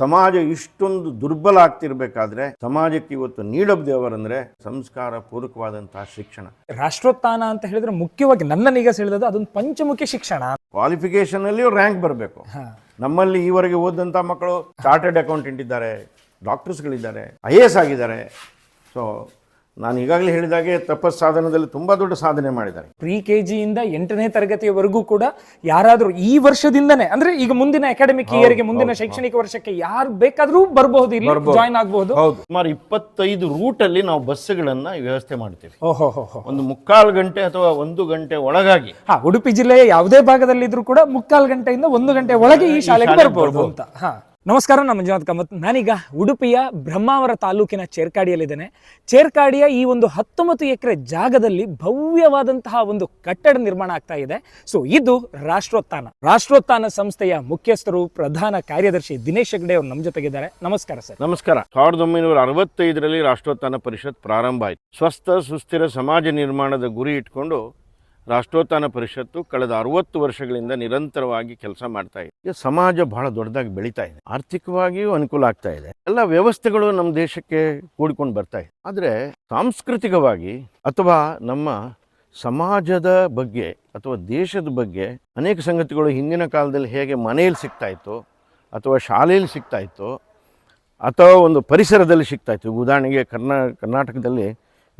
ಸಮಾಜ ಇಷ್ಟೊಂದು ದುರ್ಬಲ ಆಗ್ತಿರ್ಬೇಕಾದ್ರೆ ಸಮಾಜಕ್ಕೆ ಇವತ್ತು ನೀಡಬ್ದೇವರಂದ್ರೆ ಸಂಸ್ಕಾರ ಪೂರ್ವಕವಾದಂತಹ ಶಿಕ್ಷಣ. ರಾಷ್ಟ್ರೋತ್ಥಾನ ಅಂತ ಹೇಳಿದ್ರೆ ಮುಖ್ಯವಾಗಿ ನನ್ನನ್ನೀಗ ಸೆಳೆದದ್ದು ಅದೊಂದು ಪಂಚಮುಖಿ ಶಿಕ್ಷಣ. ಕ್ವಾಲಿಫಿಕೇಶನ್ ಅಲ್ಲಿ ರ್ಯಾಂಕ್ ಬರಬೇಕು. ನಮ್ಮಲ್ಲಿ ಈವರೆಗೆ ಓದಂತ ಮಕ್ಕಳು ಚಾರ್ಟೆಡ್ ಅಕೌಂಟೆಂಟ್ ಇದ್ದಾರೆ ಡಾಕ್ಟರ್ಸ್ಗಳಿದ್ದಾರೆ ಐ ಎ ಎಸ್ ಆಗಿದ್ದಾರೆ. ಸೊ ನಾನು ಈಗಾಗಲೇ ಹೇಳಿದಾಗೆ ತಪಸ್ ಸಾಧನದಲ್ಲಿ ತುಂಬ ದೊಡ್ಡ ಸಾಧನೆ ಮಾಡಿದ್ದಾರೆ. ಪ್ರಿ ಕೆ ಜಿಯಿಂದ ಎಂಟನೇ ತರಗತಿಯವರೆಗೂ ಕೂಡ ಯಾರಾದರೂ ಈ ವರ್ಷದಿಂದನೇ ಅಂದ್ರೆ ಈಗ ಮುಂದಿನ ಅಕಾಡೆಮಿಕ್ ಇಯರ್ಗೆ ಮುಂದಿನ ಶೈಕ್ಷಣಿಕ ವರ್ಷಕ್ಕೆ ಯಾರು ಬೇಕಾದ್ರೂ ಬರಬಹುದು ಇಲ್ಲಿ ಜಾಯ್ನ್ ಆಗಬಹುದು ಹೌದು. ಸುಮಾರು ಇಪ್ಪತ್ತೈದು ರೂಟಲ್ಲಿ ನಾವು ಬಸ್ಸುಗಳನ್ನು ವ್ಯವಸ್ಥೆ ಮಾಡ್ತೀವಿ. ಒಂದು ಮುಕ್ಕಾಲು ಗಂಟೆ ಅಥವಾ ಒಂದು ಗಂಟೆ ಒಳಗಾಗಿ. ಹಾ ಉಡುಪಿ ಜಿಲ್ಲೆಯ ಯಾವುದೇ ಭಾಗದಲ್ಲಿದ್ರು ಕೂಡ ಮುಕ್ಕಾಲು ಗಂಟೆಯಿಂದ ಒಂದು ಗಂಟೆ ಒಳಗೆ ಈ ಶಾಲೆಗೆ ಶಾಲೆಗೆ ಬರಬಹುದು ಅಂತ. ಹಾ. ನಮಸ್ಕಾರ ನಾನು ಮಂಜುನಾಥ್ ಕಾಮತ್ ನಾನೀಗ ಉಡುಪಿಯ ಬ್ರಹ್ಮಾವರ ತಾಲೂಕಿನ ಚೇರ್ಕಾಡಿಯಲ್ಲಿದ್ದೇನೆ. ಚೇರ್ಕಾಡಿಯ ಈ ಒಂದು ಹತ್ತೊಂಬತ್ತು ಎಕರೆ ಜಾಗದಲ್ಲಿ ಭವ್ಯವಾದಂತಹ ಒಂದು ಕಟ್ಟಡ ನಿರ್ಮಾಣ ಆಗ್ತಾ ಇದೆ. ಸೊ ಇದು ರಾಷ್ಟ್ರೋತ್ಥಾನ. ರಾಷ್ಟ್ರೋತ್ಥಾನ ಸಂಸ್ಥೆಯ ಮುಖ್ಯಸ್ಥರು, ಪ್ರಧಾನ ಕಾರ್ಯದರ್ಶಿ ದಿನೇಶ್ ಹೆಗ್ಡೆ ಅವರು ನಮ್ಮ ಜೊತೆಗಿದ್ದಾರೆ. ನಮಸ್ಕಾರ ಸರ್. ನಮಸ್ಕಾರ. ಸಾವಿರದ ಒಂಬೈನೂರ ಅರವತ್ತೈದರಲ್ಲಿ ರಾಷ್ಟ್ರೋತ್ಥಾನ ಪರಿಷತ್ ಪ್ರಾರಂಭ ಆಯಿತು. ಸ್ವಸ್ಥ ಸುಸ್ಥಿರ ಸಮಾಜ ನಿರ್ಮಾಣದ ಗುರಿ ಇಟ್ಕೊಂಡು ರಾಷ್ಟ್ರೋತ್ಥಾನ ಪರಿಷತ್ತು ಕಳೆದ ಅರವತ್ತು ವರ್ಷಗಳಿಂದ ನಿರಂತರವಾಗಿ ಕೆಲಸ ಮಾಡ್ತಾ ಇದೆ. ಸಮಾಜ ಬಹಳ ದೊಡ್ಡದಾಗಿ ಬೆಳೀತಾ ಇದೆ. ಆರ್ಥಿಕವಾಗಿಯೂ ಅನುಕೂಲ ಆಗ್ತಾ ಇದೆ. ಎಲ್ಲ ವ್ಯವಸ್ಥೆಗಳು ನಮ್ಮ ದೇಶಕ್ಕೆ ಕೂಡಿಕೊಂಡು ಬರ್ತಾ ಇದೆ. ಆದರೆ ಸಾಂಸ್ಕೃತಿಕವಾಗಿ ಅಥವಾ ನಮ್ಮ ಸಮಾಜದ ಬಗ್ಗೆ ಅಥವಾ ದೇಶದ ಬಗ್ಗೆ ಅನೇಕ ಸಂಗತಿಗಳು ಹಿಂದಿನ ಕಾಲದಲ್ಲಿ ಹೇಗೆ ಮನೆಯಲ್ಲಿ ಸಿಗ್ತಾ ಇತ್ತು ಅಥವಾ ಶಾಲೆಯಲ್ಲಿ ಸಿಗ್ತಾ ಇತ್ತು ಅಥವಾ ಒಂದು ಪರಿಸರದಲ್ಲಿ ಸಿಗ್ತಾ ಇತ್ತು. ಉದಾಹರಣೆಗೆ ಕರ್ನಾ, ಕರ್ನಾಟಕದಲ್ಲಿ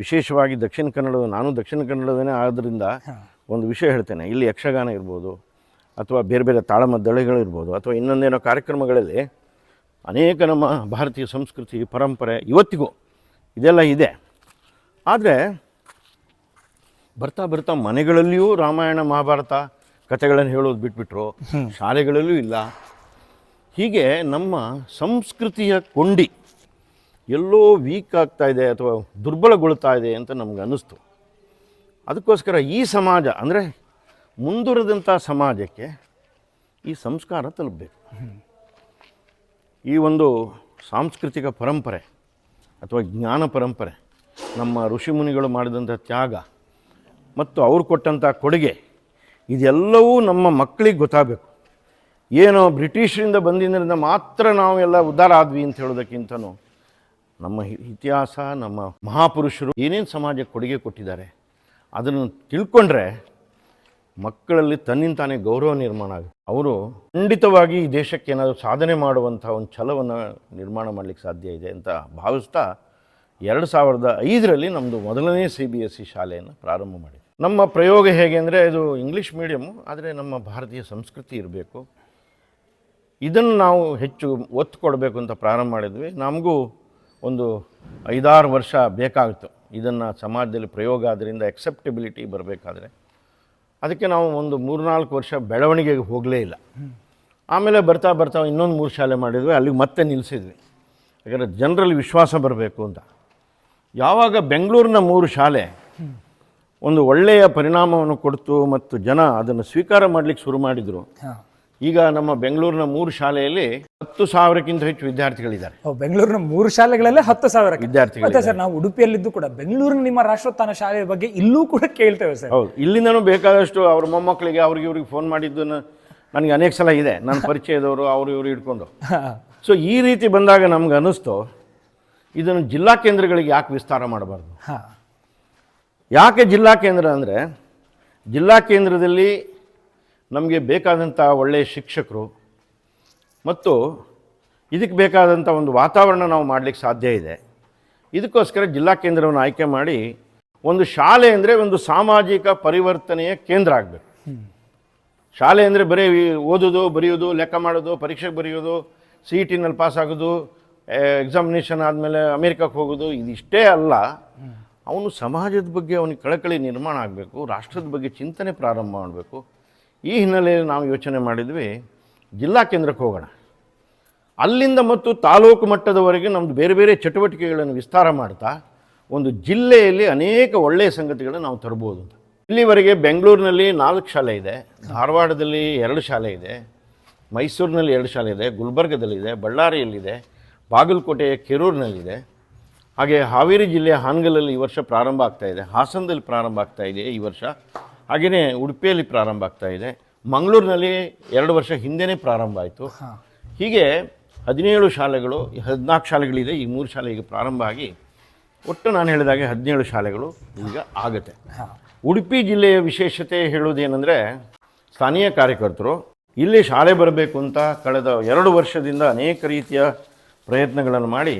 ವಿಶೇಷವಾಗಿ ದಕ್ಷಿಣ ಕನ್ನಡ ನಾನು ದಕ್ಷಿಣ ಕನ್ನಡದನೇ ಆದ್ದರಿಂದ ಒಂದು ವಿಷಯ ಹೇಳ್ತೇನೆ. ಇಲ್ಲಿ ಯಕ್ಷಗಾನ ಇರ್ಬೋದು ಅಥವಾ ಬೇರೆ ಬೇರೆ ತಾಳಮದ್ದಳೆಗಳು ಇರ್ಬೋದು ಅಥವಾ ಇನ್ನೊಂದೇನೋ ಕಾರ್ಯಕ್ರಮಗಳಲ್ಲಿ ಅನೇಕ ನಮ್ಮ ಭಾರತೀಯ ಸಂಸ್ಕೃತಿ ಪರಂಪರೆ ಇವತ್ತಿಗೂ ಇದೆಲ್ಲ ಇದೆ. ಆದರೆ ಬರ್ತಾ ಬರ್ತಾ ಮನೆಗಳಲ್ಲಿಯೂ ರಾಮಾಯಣ ಮಹಾಭಾರತ ಕಥೆಗಳನ್ನು ಹೇಳೋದು ಬಿಟ್ಬಿಟ್ರು ಶಾಲೆಗಳಲ್ಲೂ ಇಲ್ಲ. ಹೀಗೆ ನಮ್ಮ ಸಂಸ್ಕೃತಿಯ ಕೊಂಡಿ ಎಲ್ಲೋ ವೀಕ್ ಆಗ್ತಾ ಇದೆ ಅಥವಾ ದುರ್ಬಲಗೊಳ್ತಾ ಇದೆ ಅಂತ ನಮ್ಗೆ ಅನ್ನಿಸ್ತು. ಅದಕ್ಕೋಸ್ಕರ ಈ ಸಮಾಜ ಅಂದರೆ ಮುಂದುವರೆದಂಥ ಸಮಾಜಕ್ಕೆ ಈ ಸಂಸ್ಕಾರ ತಲುಪಬೇಕು. ಈ ಒಂದು ಸಾಂಸ್ಕೃತಿಕ ಪರಂಪರೆ ಅಥವಾ ಜ್ಞಾನ ಪರಂಪರೆ, ನಮ್ಮ ಋಷಿಮುನಿಗಳು ಮಾಡಿದಂಥ ತ್ಯಾಗ ಮತ್ತು ಅವ್ರು ಕೊಟ್ಟಂಥ ಕೊಡುಗೆ, ಇದೆಲ್ಲವೂ ನಮ್ಮ ಮಕ್ಕಳಿಗೆ ಗೊತ್ತಾಗಬೇಕು. ಏನೋ ಬ್ರಿಟಿಷರಿಂದ ಬಂದಿದ್ದರಿಂದ ಮಾತ್ರ ನಾವು ಎಲ್ಲ ಉದ್ಧಾರ ಆದ್ವಿ ಅಂತ ಹೇಳೋದಕ್ಕಿಂತನೂ ನಮ್ಮ ಇತಿಹಾಸ, ನಮ್ಮ ಮಹಾಪುರುಷರು ಏನೇನು ಸಮಾಜಕ್ಕೆ ಕೊಡುಗೆ ಕೊಟ್ಟಿದ್ದಾರೆ, ಅದನ್ನು ತಿಳ್ಕೊಂಡ್ರೆ ಮಕ್ಕಳಲ್ಲಿ ತನ್ನಿಂದ ತಾನೇ ಗೌರವ ನಿರ್ಮಾಣ ಆಗುತ್ತೆ. ಅವರು ಖಂಡಿತವಾಗಿ ಈ ದೇಶಕ್ಕೆ ಏನಾದರೂ ಸಾಧನೆ ಮಾಡುವಂಥ ಒಂದು ಛಲವನ್ನು ನಿರ್ಮಾಣ ಮಾಡಲಿಕ್ಕೆ ಸಾಧ್ಯ ಇದೆ ಅಂತ ಭಾವಿಸ್ತಾ ಎರಡು ಸಾವಿರದ ಐದರಲ್ಲಿ ನಮ್ಮದು ಮೊದಲನೇ ಸಿ ಬಿ ಎಸ್ ಸಿ ಶಾಲೆಯನ್ನು ಪ್ರಾರಂಭ ಮಾಡಿದೆ ನಮ್ಮ ಪ್ರಯೋಗ ಹೇಗೆ ಅಂದರೆ ಇದು ಇಂಗ್ಲೀಷ್ ಮೀಡಿಯಮ್ಮು ಆದರೆ ನಮ್ಮ ಭಾರತೀಯ ಸಂಸ್ಕೃತಿ ಇರಬೇಕು. ಇದನ್ನು ನಾವು ಹೆಚ್ಚು ಒತ್ತು ಕೊಡಬೇಕು ಅಂತ ಪ್ರಾರಂಭ ಮಾಡಿದ್ವಿ. ನಮಗೂ ಒಂದು ಐದಾರು ವರ್ಷ ಬೇಕಾಗಿತ್ತು. ಇದನ್ನು ಸಮಾಜದಲ್ಲಿ ಪ್ರಯೋಗ ಆದ್ದರಿಂದ ಎಕ್ಸೆಪ್ಟಬಿಲಿಟಿ ಬರಬೇಕಾದ್ರೆ ಅದಕ್ಕೆ ನಾವು ಒಂದು ಮೂರ್ನಾಲ್ಕು ವರ್ಷ ಬೆಳವಣಿಗೆಗೆ ಹೋಗಲೇ ಇಲ್ಲ. ಆಮೇಲೆ ಬರ್ತಾ ಬರ್ತಾ ಇನ್ನೊಂದು ಮೂರು ಶಾಲೆ ಮಾಡಿದ್ವಿ, ಅಲ್ಲಿಗೆ ಮತ್ತೆ ನಿಲ್ಲಿಸಿದ್ವಿ ಯಾಕಂದರೆ ಜನರಲ್ಲಿ ವಿಶ್ವಾಸ ಬರಬೇಕು ಅಂತ. ಯಾವಾಗ ಬೆಂಗಳೂರಿನ ಮೂರು ಶಾಲೆ ಒಂದು ಒಳ್ಳೆಯ ಪರಿಣಾಮವನ್ನು ಕೊಡ್ತು ಮತ್ತು ಜನ ಅದನ್ನು ಸ್ವೀಕಾರ ಮಾಡಲಿಕ್ಕೆ ಶುರು ಮಾಡಿದರು. ಈಗ ನಮ್ಮ ಬೆಂಗಳೂರಿನ ಮೂರು ಶಾಲೆಯಲ್ಲಿ ಹತ್ತು ಸಾವಿರಕ್ಕಿಂತ ಹೆಚ್ಚು ವಿದ್ಯಾರ್ಥಿಗಳಿದ್ದಾರೆ. ಬೆಂಗಳೂರಿನ ಮೂರು ಶಾಲೆಗಳಲ್ಲೇ ಹತ್ತು ಸಾವಿರ ವಿದ್ಯಾರ್ಥಿಗಳು ಸರ್ ನಾವು ಉಡುಪಿಯಲ್ಲಿದ್ದು ಕೂಡ ಬೆಂಗಳೂರಿನ ನಿಮ್ಮ ರಾಷ್ಟ್ರೋತ್ಥಾನ ಶಾಲೆಯ ಬಗ್ಗೆ ಇಲ್ಲೂ ಕೂಡ ಕೇಳ್ತೇವೆ ಸರ್. ಹೌದು ಇಲ್ಲಿಂದನೂ ಬೇಕಾದಷ್ಟು ಅವ್ರ ಮೊಮ್ಮಕ್ಕಳಿಗೆ ಅವ್ರಿಗೆ ಇವ್ರಿಗೆ ಫೋನ್ ಮಾಡಿದ್ದನ್ನು ನನಗೆ ಅನೇಕ ಸಲ ಇದೆ ನನ್ನ ಪರಿಚಯದವರು ಅವರು ಇವರು ಇಟ್ಕೊಂಡು. ಸೊ ಈ ರೀತಿ ಬಂದಾಗ ನಮ್ಗೆ ಅನ್ನಿಸ್ತು ಇದನ್ನು ಜಿಲ್ಲಾ ಕೇಂದ್ರಗಳಿಗೆ ಯಾಕೆ ವಿಸ್ತಾರ ಮಾಡಬಾರ್ದು? ಹಾ. ಯಾಕೆ ಜಿಲ್ಲಾ ಕೇಂದ್ರ ಅಂದರೆ ಜಿಲ್ಲಾ ಕೇಂದ್ರದಲ್ಲಿ ನಮಗೆ ಬೇಕಾದಂಥ ಒಳ್ಳೆಯ ಶಿಕ್ಷಕರು ಮತ್ತು ಇದಕ್ಕೆ ಬೇಕಾದಂಥ ಒಂದು ವಾತಾವರಣ ನಾವು ಮಾಡಲಿಕ್ಕೆ ಸಾಧ್ಯ ಇದೆ. ಇದಕ್ಕೋಸ್ಕರ ಜಿಲ್ಲಾ ಕೇಂದ್ರವನ್ನು ಆಯ್ಕೆ ಮಾಡಿ ಒಂದು ಶಾಲೆ ಅಂದರೆ ಒಂದು ಸಾಮಾಜಿಕ ಪರಿವರ್ತನೆಯ ಕೇಂದ್ರ ಆಗಬೇಕು. ಶಾಲೆ ಅಂದರೆ ಬರೀ ಓದೋದು, ಬರೆಯೋದು, ಲೆಕ್ಕ ಮಾಡೋದು, ಪರೀಕ್ಷೆಗೆ ಬರೆಯೋದು ಸಿ ಇ ಟಿನಲ್ಲಿ ಪಾಸಾಗೋದು ಎಕ್ಸಾಮಿನೇಷನ್ ಆದಮೇಲೆ ಅಮೇರಿಕಕ್ಕೆ ಹೋಗೋದು, ಇದಿಷ್ಟೇ ಅಲ್ಲ. ಅವನು ಸಮಾಜದ ಬಗ್ಗೆ ಅವನಿಗೆ ಕಳಕಳಿ ನಿರ್ಮಾಣ ಆಗಬೇಕು, ರಾಷ್ಟ್ರದ ಬಗ್ಗೆ ಚಿಂತನೆ ಪ್ರಾರಂಭ ಮಾಡಬೇಕು. ಈ ಹಿನ್ನೆಲೆಯಲ್ಲಿ ನಾವು ಯೋಚನೆ ಮಾಡಿದ್ವಿ, ಜಿಲ್ಲಾ ಕೇಂದ್ರಕ್ಕೆ ಹೋಗೋಣ. ಅಲ್ಲಿಂದ ಮತ್ತು ತಾಲೂಕು ಮಟ್ಟದವರೆಗೆ ನಮ್ಮದು ಬೇರೆ ಬೇರೆ ಚಟುವಟಿಕೆಗಳನ್ನು ವಿಸ್ತಾರ ಮಾಡ್ತಾ, ಒಂದು ಜಿಲ್ಲೆಯಲ್ಲಿ ಅನೇಕ ಒಳ್ಳೆಯ ಸಂಗತಿಗಳನ್ನು ನಾವು ತರ್ಬೋದು ಅಂತ. ಇಲ್ಲಿವರೆಗೆ ಬೆಂಗಳೂರಿನಲ್ಲಿ ನಾಲ್ಕು ಶಾಲೆ ಇದೆ, ಧಾರವಾಡದಲ್ಲಿ ಎರಡು ಶಾಲೆ ಇದೆ, ಮೈಸೂರಿನಲ್ಲಿ ಎರಡು ಶಾಲೆ ಇದೆ ಗುಲ್ಬರ್ಗದಲ್ಲಿದೆ ಬಳ್ಳಾರಿಯಲ್ಲಿದೆ, ಬಾಗಲಕೋಟೆಯ ಕೆರೂರಿನಲ್ಲಿದೆ. ಹಾಗೆ ಹಾವೇರಿ ಜಿಲ್ಲೆಯ ಹಾನಗಲಲ್ಲಿ ಈ ವರ್ಷ ಪ್ರಾರಂಭ ಆಗ್ತಾಯಿದೆ ಹಾಸನದಲ್ಲಿ ಪ್ರಾರಂಭ ಆಗ್ತಾಯಿದೆ ಈ ವರ್ಷ. ಹಾಗೆಯೇ ಉಡುಪಿಯಲ್ಲಿ ಪ್ರಾರಂಭ ಆಗ್ತಾ ಇದೆ. ಮಂಗಳೂರಿನಲ್ಲಿ ಎರಡು ವರ್ಷ ಹಿಂದೆಯೇ ಪ್ರಾರಂಭ ಆಯಿತು. ಹೀಗೆ ಹದಿನೇಳು ಶಾಲೆಗಳು ಹದಿನಾಲ್ಕು ಶಾಲೆಗಳಿದೆ ಈ ಮೂರು ಶಾಲೆ ಈಗ ಪ್ರಾರಂಭ ಆಗಿ ಒಟ್ಟು ನಾನು ಹೇಳಿದಾಗೆ ಹದಿನೇಳು ಶಾಲೆಗಳು ಈಗ ಆಗುತ್ತೆ. ಉಡುಪಿ ಜಿಲ್ಲೆಯ ವಿಶೇಷತೆ ಹೇಳೋದೇನೆಂದರೆ ಸ್ಥಳೀಯ ಕಾರ್ಯಕರ್ತರು ಇಲ್ಲಿ ಶಾಲೆ ಬರಬೇಕು ಅಂತ ಕಳೆದ ಎರಡು ವರ್ಷದಿಂದ ಅನೇಕ ರೀತಿಯ ಪ್ರಯತ್ನಗಳನ್ನು ಮಾಡಿ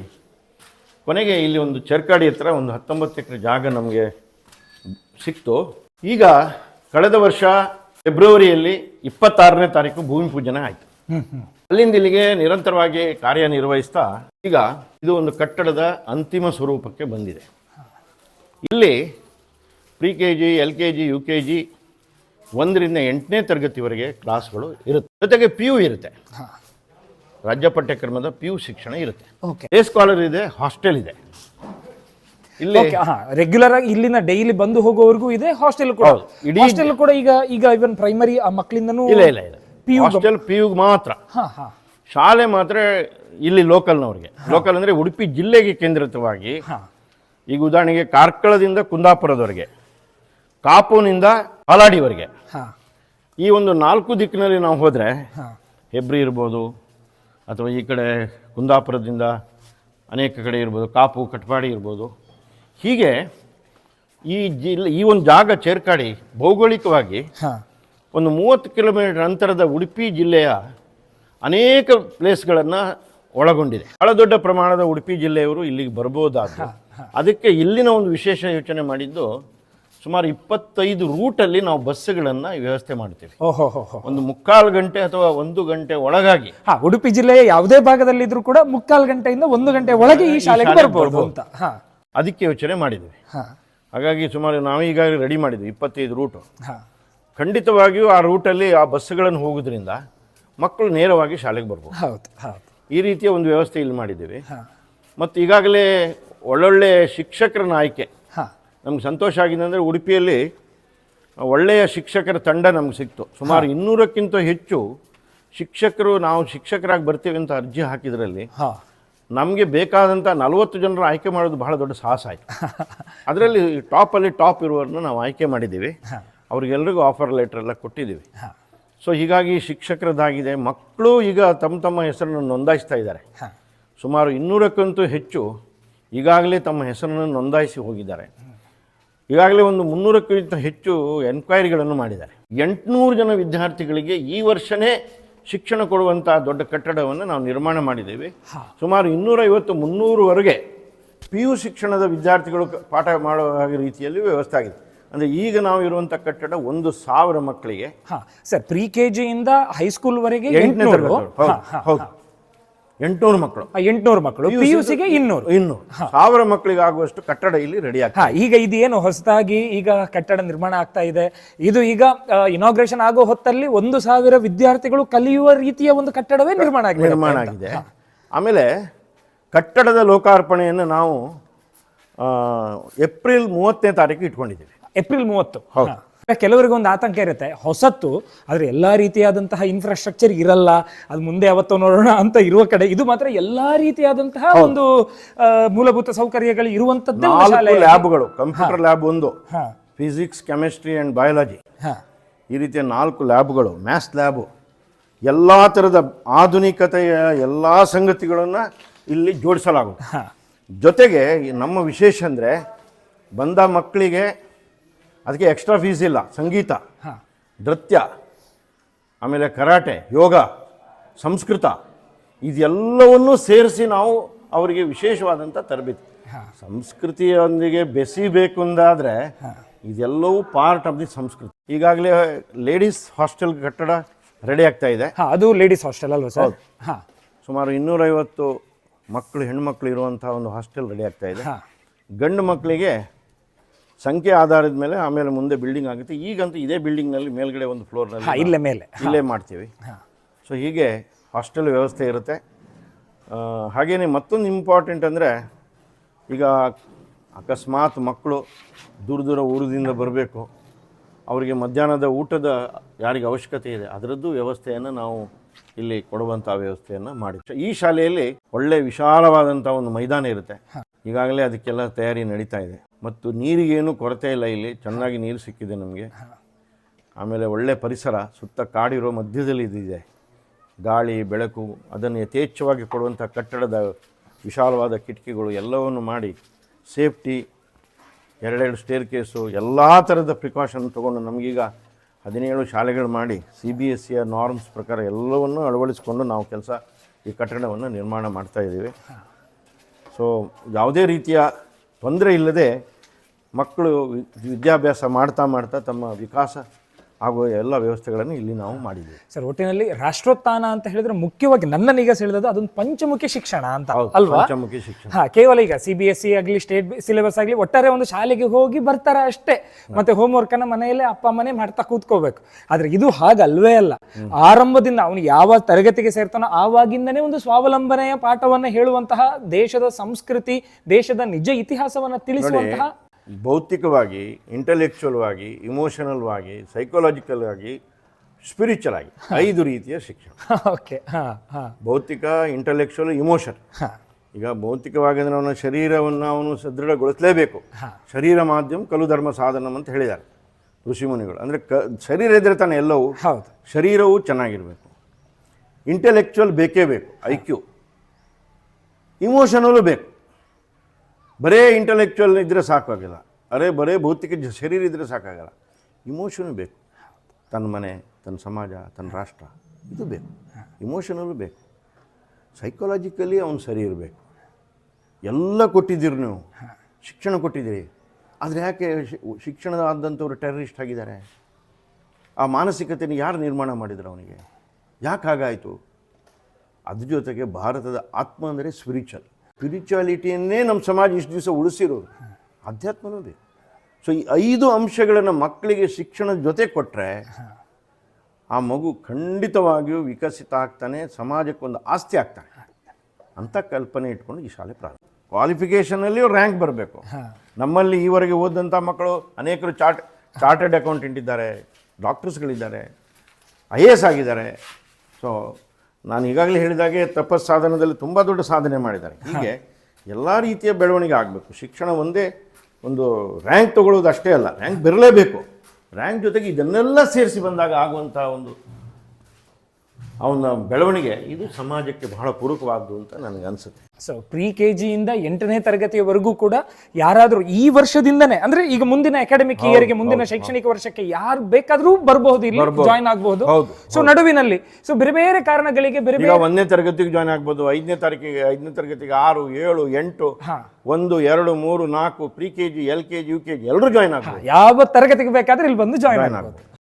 ಕೊನೆಗೆ ಇಲ್ಲಿ ಒಂದು ಚರ್ಕಾಡಿ ಹತ್ರ ಒಂದು ಹತ್ತೊಂಬತ್ತು ಎಕರೆ ಜಾಗ ನಮಗೆ ಸಿಕ್ತು. ಈಗ ಕಳೆದ ವರ್ಷ ಫೆಬ್ರವರಿಯಲ್ಲಿ ಇಪ್ಪತ್ತಾರನೇ ತಾರೀಕು ಭೂಮಿ ಪೂಜನೆ ಆಯಿತು. ಅಲ್ಲಿಂದ ಇಲ್ಲಿಗೆ ನಿರಂತರವಾಗಿ ಕಾರ್ಯನಿರ್ವಹಿಸ್ತಾ ಈಗ ಇದು ಒಂದು ಕಟ್ಟಡದ ಅಂತಿಮ ಸ್ವರೂಪಕ್ಕೆ ಬಂದಿದೆ. ಇಲ್ಲಿ pre K G L K G U K G ಒಂದರಿಂದ ಎಂಟನೇ ತರಗತಿವರೆಗೆ ಕ್ಲಾಸ್ಗಳು ಇರುತ್ತೆ. ಜೊತೆಗೆ ಪಿ ಯು ಇರುತ್ತೆ ರಾಜ್ಯ ಪಠ್ಯಕ್ರಮದ ಪಿ ಯು ಶಿಕ್ಷಣ ಇರುತ್ತೆ. ಓಕೆ. ಡೇ ಸ್ಕಾಲರ್ ಇದೆ ಹಾಸ್ಟೆಲ್ ಇದೆ. ಇಲ್ಲಿ ರೆಗ್ಯುಲರ್ ಆಗಿ ಇಲ್ಲಿನ ಡೈಲಿ ಬಂದು ಹೋಗೋವರೆಗೂ ಇದೆ ಹಾಸ್ಟೆಲ್ ಕೂಡ. ಹಾಸ್ಟೆಲ್ ಕೂಡ ಈಗ ಈಗ ಇವನ್ ಪ್ರೈಮರಿ ಆ ಮಕ್ಕಳಿಂದನೂ ಇಲ್ಲ ಇಲ್ಲ ಇಲ್ಲ. PU ಗೆ- ಹಾಸ್ಟೆಲ್ ಪಿ ಯು ಮಾತ್ರ. ಹಾ ಹಾ. ಶಾಲೆ ಮಾತ್ರ ಇಲ್ಲಿ ಲೋಕಲ್ನವ್ರಿಗೆ. ಲೋಕಲ್ ಅಂದ್ರೆ ಉಡುಪಿ ಜಿಲ್ಲೆಗೆ ಕೇಂದ್ರಿತವಾಗಿ ಈಗ ಉದಾಹರಣೆಗೆ ಕಾರ್ಕಳದಿಂದ ಕುಂದಾಪುರದವರೆಗೆ ಕಾಪುನಿಂದ ಹಾಲಾಡಿವರೆಗೆ. ಈ ಒಂದು ನಾಲ್ಕು ದಿಕ್ಕಿನಲ್ಲಿ ನಾವು ಹೋದರೆ ಹೆಬ್ರಿ ಇರ್ಬೋದು ಅಥವಾ ಈ ಕಡೆ ಕುಂದಾಪುರದಿಂದ ಅನೇಕ ಕಡೆ ಇರ್ಬೋದು ಕಾಪು ಕಟ್ಪಾಡಿ ಇರ್ಬೋದು. ಹೀಗೆ ಈ ಜಿಲ್ಲೆ ಈ ಒಂದು ಜಾಗ ಚೇರ್ಕಾಡಿ ಭೌಗೋಳಿಕವಾಗಿ ಒಂದು ಮೂವತ್ತು ಕಿಲೋಮೀಟರ್ ಅಂತರದ ಉಡುಪಿ ಜಿಲ್ಲೆಯ ಅನೇಕ ಪ್ಲೇಸ್ಗಳನ್ನು ಒಳಗೊಂಡಿದೆ. ಬಹಳ ದೊಡ್ಡ ಪ್ರಮಾಣದ ಉಡುಪಿ ಜಿಲ್ಲೆಯವರು ಇಲ್ಲಿಗೆ ಬರ್ಬೋದಾದ ಅದಕ್ಕೆ ಇಲ್ಲಿನ ಒಂದು ವಿಶೇಷ ಯೋಚನೆ ಮಾಡಿದ್ದು ಸುಮಾರು ಇಪ್ಪತ್ತೈದು ರೂಟಲ್ಲಿ ನಾವು ಬಸ್ಸುಗಳನ್ನು ವ್ಯವಸ್ಥೆ ಮಾಡ್ತೀವಿ. ಒಂದು ಮುಕ್ಕಾಲು ಗಂಟೆ ಅಥವಾ ಒಂದು ಗಂಟೆ ಒಳಗಾಗಿ. ಹಾ ಉಡುಪಿ ಜಿಲ್ಲೆಯ ಯಾವುದೇ ಭಾಗದಲ್ಲಿದ್ದರೂ ಕೂಡ ಮುಕ್ಕಾಲು ಗಂಟೆಯಿಂದ ಒಂದು ಗಂಟೆ ಒಳಗೆ ಈ ಶಾಲೆಗೆ ಬರ್ಬೋದು. ಅಂತ. ಅದಕ್ಕೆ ಯೋಚನೆ ಮಾಡಿದ್ವಿ ಹಾ. ಹಾಗಾಗಿ ಸುಮಾರು ನಾವು ಈಗಾಗಲೇ ರೆಡಿ ಮಾಡಿದ್ವಿ ಇಪ್ಪತ್ತೈದು ರೂಟು ಹಾ. ಖಂಡಿತವಾಗಿಯೂ ಆ ರೂಟಲ್ಲಿ ಆ ಬಸ್ಸುಗಳನ್ನು ಹೋಗೋದ್ರಿಂದ ಮಕ್ಕಳು ನೇರವಾಗಿ ಶಾಲೆಗೆ ಬರ್ಬೋದು. ಹೌದು ಹೌದು. ಈ ರೀತಿಯ ಒಂದು ವ್ಯವಸ್ಥೆ ಇಲ್ಲಿ ಮಾಡಿದ್ದೀವಿ. ಹಾ. ಮತ್ತು ಈಗಾಗಲೇ ಒಳ್ಳೊಳ್ಳೆ ಶಿಕ್ಷಕರನ್ನ ಆಯ್ಕೆ ಹಾಂ. ನಮ್ಗೆ ಸಂತೋಷ ಆಗಿದೆ ಅಂದರೆ ಉಡುಪಿಯಲ್ಲಿ ಒಳ್ಳೆಯ ಶಿಕ್ಷಕರ ತಂಡ ನಮ್ಗೆ ಸಿಕ್ತು. ಸುಮಾರು ಇನ್ನೂರಕ್ಕಿಂತ ಹೆಚ್ಚು ಶಿಕ್ಷಕರು ನಾವು ಶಿಕ್ಷಕರಾಗಿ ಬರ್ತೀವಿ ಅಂತ ಅರ್ಜಿ ಹಾಕಿದ್ರಲ್ಲಿ ಹಾ. ನಮಗೆ ಬೇಕಾದಂಥ ನಲವತ್ತು ಜನರ ಆಯ್ಕೆ ಮಾಡೋದು ಬಹಳ ದೊಡ್ಡ ಸಾಹಸ ಆಯಿತು. ಅದರಲ್ಲಿ ಟಾಪಲ್ಲಿ ಟಾಪ್ ಇರುವವ್ರನ್ನ ನಾವು ಆಯ್ಕೆ ಮಾಡಿದ್ದೀವಿ. ಅವ್ರಿಗೆಲ್ರಿಗೂ ಆಫರ್ ಲೆಟರ್ ಎಲ್ಲ ಕೊಟ್ಟಿದ್ದೀವಿ. ಸೊ ಹೀಗಾಗಿ ಶಿಕ್ಷಕರದ್ದಾಗಿದೆ ಮಕ್ಕಳು ಈಗ ತಮ್ಮ ತಮ್ಮ ಹೆಸರನ್ನು ನೋಂದಾಯಿಸ್ತಾ ಇದ್ದಾರೆ. ಸುಮಾರು ಇನ್ನೂರಕ್ಕಂತೂ ಹೆಚ್ಚು ಈಗಾಗಲೇ ತಮ್ಮ ಹೆಸರನ್ನು ನೋಂದಾಯಿಸಿ ಹೋಗಿದ್ದಾರೆ. ಈಗಾಗಲೇ ಒಂದು ಮುನ್ನೂರಕ್ಕಿಂತ ಹೆಚ್ಚು ಎನ್ಕ್ವೈರಿಗಳನ್ನು ಮಾಡಿದ್ದಾರೆ. ಎಂಟುನೂರು ಜನ ವಿದ್ಯಾರ್ಥಿಗಳಿಗೆ ಈ ವರ್ಷನೇ ಶಿಕ್ಷಣ ಕೊಡುವಂಥ ದೊಡ್ಡ ಕಟ್ಟಡವನ್ನು ನಾವು ನಿರ್ಮಾಣ ಮಾಡಿದ್ದೇವೆ. ಸುಮಾರು ಇನ್ನೂರೈವತ್ತು ಮುನ್ನೂರುವರೆಗೆ ಪಿ ಯು ಶಿಕ್ಷಣದ ವಿದ್ಯಾರ್ಥಿಗಳು ಪಾಠ ಮಾಡುವ ಹಾಗೆ ರೀತಿಯಲ್ಲಿ ವ್ಯವಸ್ಥೆ ಆಗಿದೆ. ಅಂದರೆ ಈಗ ನಾವು ಇರುವಂಥ ಕಟ್ಟಡ ಒಂದು ಸಾವಿರ ಮಕ್ಕಳಿಗೆ ಹಾ. ಸರ್ ಪ್ರಿ ಕೆ ಜಿಯಿಂದ ಹೈಸ್ಕೂಲ್ವರೆಗೆ ಎಂಟನೇ ತರಗತಿ ಹೌದು ಎಂಟುನೂರು ಮಕ್ಕಳು. ಎಂಟುನೂರು ಮಕ್ಕಳು. ಪಿ ಯು ಸಿಗೆ ಇನ್ನೂರು. ಇನ್ನೂರು. ಸಾವಿರ ಮಕ್ಕಳಿಗೆ ಆಗುವಷ್ಟು ಕಟ್ಟಡ ಇಲ್ಲಿ ರೆಡಿ ಆಗ್ತದೆ ಈಗ ಇದು ಏನು ಹೊಸದಾಗಿ ಈಗ ಕಟ್ಟಡ ನಿರ್ಮಾಣ ಆಗ್ತಾ ಇದೆ. ಇದು ಈಗ ಇನಾಗ್ರೇಷನ್ ಆಗೋ ಹೊತ್ತಲ್ಲಿ ಒಂದು ಸಾವಿರ ವಿದ್ಯಾರ್ಥಿಗಳು ಕಲಿಯುವ ರೀತಿಯ ಒಂದು ಕಟ್ಟಡವೇ ನಿರ್ಮಾಣ ಆಗಿದೆ ನಿರ್ಮಾಣ ಆಗಿದೆ. ಆಮೇಲೆ ಕಟ್ಟಡದ ಲೋಕಾರ್ಪಣೆಯನ್ನು ನಾವು ಏಪ್ರಿಲ್ ಮೂವತ್ತನೇ ತಾರೀಕು ಇಟ್ಕೊಂಡಿದ್ದೀವಿ. ಏಪ್ರಿಲ್ ಮೂವತ್ತು. ಹಾ. ಕೆಲವರಿಗೆ ಒಂದು ಆತಂಕ ಇರುತ್ತೆ. ಹೊಸತ್ತು ಆದರೆ ಎಲ್ಲಾ ರೀತಿಯಾದಂತಹ ಇನ್ಫ್ರಾಸ್ಟ್ರಕ್ಚರ್ ಇರಲ್ಲ ಅದು ಮುಂದೆ ಯಾವತ್ತೋ ನೋಡೋಣ ಅಂತ ಇರುವ ಕಡೆ ಇದು ಮಾತ್ರ ಎಲ್ಲಾ ರೀತಿಯಾದಂತಹ ಒಂದು ಮೂಲಭೂತ ಸೌಕರ್ಯಗಳು ಇರುವಂತದ್ದೇ ಲ್ಯಾಬ್ಗಳು ಕಂಪ್ಯೂಟರ್ ಲ್ಯಾಬ್ ಒಂದು. ಫಿಸಿಕ್ಸ್ ಕೆಮಿಸ್ಟ್ರಿ ಅಂಡ್ ಬಯಾಲಜಿ ಹಾ. ಈ ರೀತಿಯ ನಾಲ್ಕು ಲ್ಯಾಬ್ಗಳು ಮ್ಯಾಥ್ಸ್ ಲ್ಯಾಬು ಎಲ್ಲ ಥರದ ಆಧುನಿಕತೆಯ ಎಲ್ಲ ಸಂಗತಿಗಳನ್ನು ಇಲ್ಲಿ ಜೋಡಿಸಲಾಗುತ್ತೆ ಜೊತೆಗೆ ನಮ್ಮ ವಿಶೇಷ ಅಂದರೆ ಬಂದ ಮಕ್ಕಳಿಗೆ ಅದಕ್ಕೆ ಎಕ್ಸ್ಟ್ರಾ ಫೀಸ್ ಇಲ್ಲ. ಸಂಗೀತ ಹಾ. ನೃತ್ಯ ಆಮೇಲೆ ಕರಾಟೆ ಯೋಗ ಸಂಸ್ಕೃತ ಇದೆಲ್ಲವನ್ನೂ ಸೇರಿಸಿ ನಾವು ಅವರಿಗೆ ವಿಶೇಷವಾದಂಥ ತರಬೇತಿ. ಹಾ. ಸಂಸ್ಕೃತಿಯೊಂದಿಗೆ ಬೆಸಿಬೇಕು ಅಂದಾದರೆ ಇದೆಲ್ಲವೂ ಪಾರ್ಟ್ ಆಫ್ ದಿ ಸಂಸ್ಕೃತಿ. ಈಗಾಗಲೇ ಲೇಡೀಸ್ ಹಾಸ್ಟೆಲ್ ಕಟ್ಟಡ ರೆಡಿ ಆಗ್ತಾ ಇದೆ. ಹಾ ಅದು ಲೇಡೀಸ್ ಹಾಸ್ಟೆಲ್ ಅಲ್ವಾ ಸರ್? ಹಾ. ಸುಮಾರು ಇನ್ನೂರೈವತ್ತು ಮಕ್ಕಳು ಹೆಣ್ಮಕ್ಳು ಇರುವಂಥ ಒಂದು ಹಾಸ್ಟೆಲ್ ರೆಡಿ ಆಗ್ತಾ ಇದೆ. ಗಂಡು ಮಕ್ಕಳಿಗೆ ಸಂಖ್ಯೆ ಆಧಾರದ ಮೇಲೆ ಆಮೇಲೆ ಮುಂದೆ ಬಿಲ್ಡಿಂಗ್ ಆಗುತ್ತೆ. ಈಗಂತೂ ಇದೇ ಬಿಲ್ಡಿಂಗ್ನಲ್ಲಿ ಮೇಲ್ಗಡೆ ಒಂದು ಫ್ಲೋರ್ನಲ್ಲಿ ಇಲ್ಲೇ ಮೇಲೆ. ಇಲ್ಲೇ ಮಾಡ್ತೀವಿ. ಸೊ ಹೀಗೆ ಹಾಸ್ಟೆಲ್ ವ್ಯವಸ್ಥೆ ಇರುತ್ತೆ. ಹಾಗೆಯೇ ಮತ್ತೊಂದು ಇಂಪಾರ್ಟೆಂಟ್ ಅಂದರೆ ಈಗ ಅಕಸ್ಮಾತ್ ಮಕ್ಕಳು ದೂರ ದೂರ ಊರದಿಂದ ಬರಬೇಕು. ಅವರಿಗೆ ಮಧ್ಯಾಹ್ನದ ಊಟದ ಯಾರಿಗೆ ಅವಶ್ಯಕತೆ ಇದೆ ಅದರದ್ದು ವ್ಯವಸ್ಥೆಯನ್ನು ನಾವು ಇಲ್ಲಿ ಕೊಡುವಂಥ ವ್ಯವಸ್ಥೆಯನ್ನು ಮಾಡಿ ಈ ಶಾಲೆಯಲ್ಲಿ ಒಳ್ಳೆ ವಿಶಾಲವಾದಂಥ ಒಂದು ಮೈದಾನ ಇರುತ್ತೆ. ಈಗಾಗಲೇ ಅದಕ್ಕೆಲ್ಲ ತಯಾರಿ ನಡೀತಾ ಇದೆ. ಮತ್ತು ನೀರಿಗೇನು ಕೊರತೆ ಇಲ್ಲ ಇಲ್ಲಿ. ಚೆನ್ನಾಗಿ ನೀರು ಸಿಕ್ಕಿದೆ ನಮಗೆ. ಆಮೇಲೆ ಒಳ್ಳೆ ಪರಿಸರ, ಸುತ್ತ ಕಾಡಿರೋ ಮಧ್ಯದಲ್ಲಿ ಇದಿದೆ. ಗಾಳಿ, ಬೆಳಕು, ಅದನ್ನು ಯಥೇಚ್ಛವಾಗಿ ಕೊಡುವಂಥ ಕಟ್ಟಡದ ವಿಶಾಲವಾದ ಕಿಟಕಿಗಳು ಎಲ್ಲವನ್ನು ಮಾಡಿ ಸೇಫ್ಟಿ, ಎರಡೆರಡು ಸ್ಟೇರ್ ಕೇಸು ಎಲ್ಲ ಥರದ ಪ್ರಿಕಾಷನ್ ತೊಗೊಂಡು ನಮಗೀಗ ಹದಿನೇಳು ಶಾಲೆಗಳು ಮಾಡಿ ಸಿ ಬಿ ಎಸ್ ಸಿಯ ನಾರ್ಮ್ಸ್ ಪ್ರಕಾರ ಎಲ್ಲವನ್ನು ಅಳವಡಿಸಿಕೊಂಡು ನಾವು ಕೆಲಸ ಈ ಕಟ್ಟಡವನ್ನು ನಿರ್ಮಾಣ ಮಾಡ್ತಾಯಿದ್ದೀವಿ ಸೊ ಯಾವುದೇ ರೀತಿಯ ತೊಂದರೆ ಇಲ್ಲದೆ ಮಕ್ಕಳು ವಿದ್ಯಾಭ್ಯಾಸ ಮಾಡ್ತಾ ಮಾಡ್ತಾ ತಮ್ಮ ವಿಕಾಸ ಆಗುವ ಎಲ್ಲ ವ್ಯವಸ್ಥೆಗಳನ್ನು ಇಲ್ಲಿ ನಾವು ಮಾಡಿದ್ದೀವಿ. ಸರ್ ಒಟ್ಟಿನಲ್ಲಿ ರಾಷ್ಟ್ರೋತ್ಥಾನ ಅಂತ ಹೇಳಿದ್ರೆ ಮುಖ್ಯವಾಗಿ ನನ್ನನ್ನೀಗ ಹೇಳಿದ್ರು ಅದೊಂದು ಪಂಚಮುಖಿ ಶಿಕ್ಷಣ ಅಂತ ಅಲ್ವಾ? ಪಂಚಮುಖಿ ಶಿಕ್ಷಣ. ಹಾ ಕೇವಲ ಈಗ ಸಿ ಬಿ ಎಸ್ ಸಿ ಆಗಲಿ ಸ್ಟೇಟ್ ಸಿಲೆಬಸ್ ಆಗಲಿ ಒಟ್ಟಾರೆ ಒಂದು ಶಾಲೆಗೆ ಹೋಗಿ ಬರ್ತಾರೆ ಅಷ್ಟೇ. ಮತ್ತೆ ಹೋಮ್ ವರ್ಕ್ ಅನ್ನ ಮನೆಯಲ್ಲೇ ಅಪ್ಪ ಅಮ್ಮನೇ ಮಾಡ್ತಾ ಕೂತ್ಕೋಬೇಕು. ಆದ್ರೆ ಇದು ಹಾಗಲ್ವೇ ಅಲ್ಲ. ಆರಂಭದಿಂದ ಅವನು ಯಾವ ತರಗತಿಗೆ ಸೇರ್ತಾನೋ ಆವಾಗಿಂದನೇ ಒಂದು ಸ್ವಾವಲಂಬನೆಯ ಪಾಠವನ್ನ ಹೇಳುವಂತಹ ದೇಶದ ಸಂಸ್ಕೃತಿ ದೇಶದ ನಿಜ ಇತಿಹಾಸವನ್ನ ತಿಳಿಸುವಂತಹ ಭೌತಿಕವಾಗಿ ಇಂಟೆಲೆಕ್ಚುಯಲ್ ಆಗಿ ಇಮೋಷನಲ್ ಆಗಿ ಸೈಕಾಲಜಿಕಲ್ ಆಗಿ ಸ್ಪಿರಿಚುವಲ್ ಆಗಿ. ಐದು ರೀತಿಯ ಶಿಕ್ಷಣ. ಓಕೆ. ಹಾ ಹಾ. ಭೌತಿಕ ಇಂಟೆಲೆಕ್ಚುವಲ್ ಇಮೋಷನ್ ಈಗ ಭೌತಿಕವಾಗಿ ಅಂದರೆ ಅವನ ಶರೀರವನ್ನು ಅವನು ಸದೃಢಗೊಳಿಸಲೇಬೇಕು. ಶರೀರ ಮಾಧ್ಯಮ ಕಲು ಧರ್ಮ ಸಾಧನ ಅಂತ ಹೇಳಿದ್ದಾರೆ ಋಷಿಮುನಿಗಳು ಅಂದರೆ ಕ ಶರೀರ ಇದ್ದರೆ ತಾನೆ ಎಲ್ಲವೂ ಹೌದು. ಶರೀರವು ಚೆನ್ನಾಗಿರಬೇಕು. ಇಂಟೆಲೆಕ್ಚುವಲ್ ಬೇಕೇ ಬೇಕು ಐ ಕ್ಯೂ ಇಮೋಷನಲ್ಲೂ ಬೇಕು. ಬರೇ ಇಂಟಲೆಕ್ಚುವಲ್ ಇದ್ದರೆ ಸಾಕಾಗಿಲ್ಲ. ಅರೆ ಬರೇ ಭೌತಿಕ ಶರೀರ ಇದ್ದರೆ ಸಾಕಾಗಲ್ಲ. ಇಮೋಷನು ಬೇಕು. ತನ್ನ ಮನೆ, ತನ್ನ ಸಮಾಜ, ತನ್ನ ರಾಷ್ಟ್ರ, ಇದು ಬೇಕು. ಇಮೋಷನಲ್ಲೂ ಬೇಕು. ಸೈಕಾಲಜಿಕಲಿ ಅವನು ಸರಿ ಇರಬೇಕು. ಎಲ್ಲ ಕೊಟ್ಟಿದ್ದೀರಿ ನೀವು. ಶಿಕ್ಷಣ ಕೊಟ್ಟಿದ್ದೀರಿ. ಆದರೆ ಯಾಕೆ ಶಿಕ್ಷಣದ ಆದಂಥವ್ರು ಟೆರರಿಸ್ಟ್ ಆಗಿದ್ದಾರೆ? ಆ ಮಾನಸಿಕತೆಯನ್ನು ಯಾರು ನಿರ್ಮಾಣ ಮಾಡಿದ್ರು ಅವನಿಗೆ? ಯಾಕೆ ಹಾಗಾಯಿತು ಅದ್ರ ಜೊತೆಗೆ ಭಾರತದ ಆತ್ಮ ಅಂದರೆ ಸ್ಪಿರಿಚುವಲ್ ಸ್ಪಿರಿಚುವಾಲಿಟಿಯನ್ನೇ ನಮ್ಮ ಸಮಾಜ ಇಷ್ಟು ದಿವಸ ಉಳಿಸಿರೋದು. ಅಧ್ಯಾತ್ಮನೂ ಬೇಕು ಸೊ ಈ ಐದು ಅಂಶಗಳನ್ನು ಮಕ್ಕಳಿಗೆ ಶಿಕ್ಷಣದ ಜೊತೆ ಕೊಟ್ಟರೆ ಆ ಮಗು ಖಂಡಿತವಾಗಿಯೂ ವಿಕಸಿತ ಆಗ್ತಾನೆ, ಸಮಾಜಕ್ಕೊಂದು ಆಸ್ತಿ ಆಗ್ತಾನೆ. ಅಂತ ಕಲ್ಪನೆ ಇಟ್ಕೊಂಡು ಈ ಶಾಲೆ ಪ್ರಾರಂಭ. ಕ್ವಾಲಿಫಿಕೇಷನಲ್ಲಿ ರ್ಯಾಂಕ್ ಬರಬೇಕು. ನಮ್ಮಲ್ಲಿ ಈವರೆಗೆ ಓದಂಥ ಮಕ್ಕಳು ಅನೇಕರು ಚಾರ್ಟ್ ಚಾರ್ಟೆಡ್ ಅಕೌಂಟೆಂಟ್ ಇದ್ದಾರೆ ಡಾಕ್ಟರ್ಸ್ಗಳಿದ್ದಾರೆ ಐ ಎ ಎಸ್ ಆಗಿದ್ದಾರೆ. ಸೊ ನಾನು ಈಗಾಗಲೇ ಹೇಳಿದಾಗೆ ತಪಸ್ ಸಾಧನದಲ್ಲಿ ತುಂಬ ದೊಡ್ಡ ಸಾಧನೆ ಮಾಡಿದ್ದಾರೆ. ಹೀಗೆ ಎಲ್ಲ ರೀತಿಯ ಬೆಳವಣಿಗೆ ಆಗಬೇಕು. ಶಿಕ್ಷಣ ಒಂದೇ ಒಂದು ರ್ಯಾಂಕ್ ತಗೊಳ್ಳೋದು ಅಷ್ಟೇ ಅಲ್ಲ ರ್ಯಾಂಕ್ ಬರಲೇಬೇಕು. ರ್ಯಾಂಕ್ ಜೊತೆಗೆ ಇದನ್ನೆಲ್ಲ ಸೇರಿಸಿ ಬಂದಾಗ ಆಗುವಂಥ ಒಂದು ಅವನ ಬೆಳವಣಿಗೆ ಇದು ಸಮಾಜಕ್ಕೆ ಬಹಳ ಪೂರಕವಾದ್ದು ಅಂತ ನನಗೆ ಅನಿಸುತ್ತೆ. ಸೊ ಪ್ರಿ ಕೆ ಜಿಯಿಂದ ಎಂಟನೇ ತರಗತಿಯವರೆಗೂ ಕೂಡ ಯಾರಾದರೂ ಈ ವರ್ಷದಿಂದನೇ ಅಂದ್ರೆ ಈಗ ಮುಂದಿನ ಅಕಾಡೆಮಿಕ್ ಇಯರ್ಗೆ ಮುಂದಿನ ಶೈಕ್ಷಣಿಕ ವರ್ಷಕ್ಕೆ ಯಾರು ಬೇಕಾದರೂ ಬರಬಹುದು ಇಲ್ಲಿ ಜಾಯ್ನ್ ಆಗಬಹುದು. ಹೌದು, ಸೊ ನಡುವಿನಲ್ಲಿ ಸೊ ಬೇರೆ ಬೇರೆ ಕಾರಣಗಳಿಗೆ ಬೇರೆ ಬೇರೆ ಒಂದನೇ ತರಗತಿಗೆ ಜಾಯ್ನ್ ಆಗ್ಬೋದು ಐದನೇ ತಾರೀಕಿಗೆ ಐದನೇ ತರಗತಿಗೆ ಆರು ಏಳು ಎಂಟು. ಒಂದು ಎರಡು ಮೂರು ನಾಲ್ಕು pre K G L K G U K G ಎಲ್ಲರೂ ಜಾಯ್ನ್ ಆಗ್ಬೋದು. ಯಾವ ತರಗತಿಗೆ ಬೇಕಾದ್ರೆ ಇಲ್ಲಿ ಬಂದು ಜಾಯ್ನ್ ಆಗಬಹುದು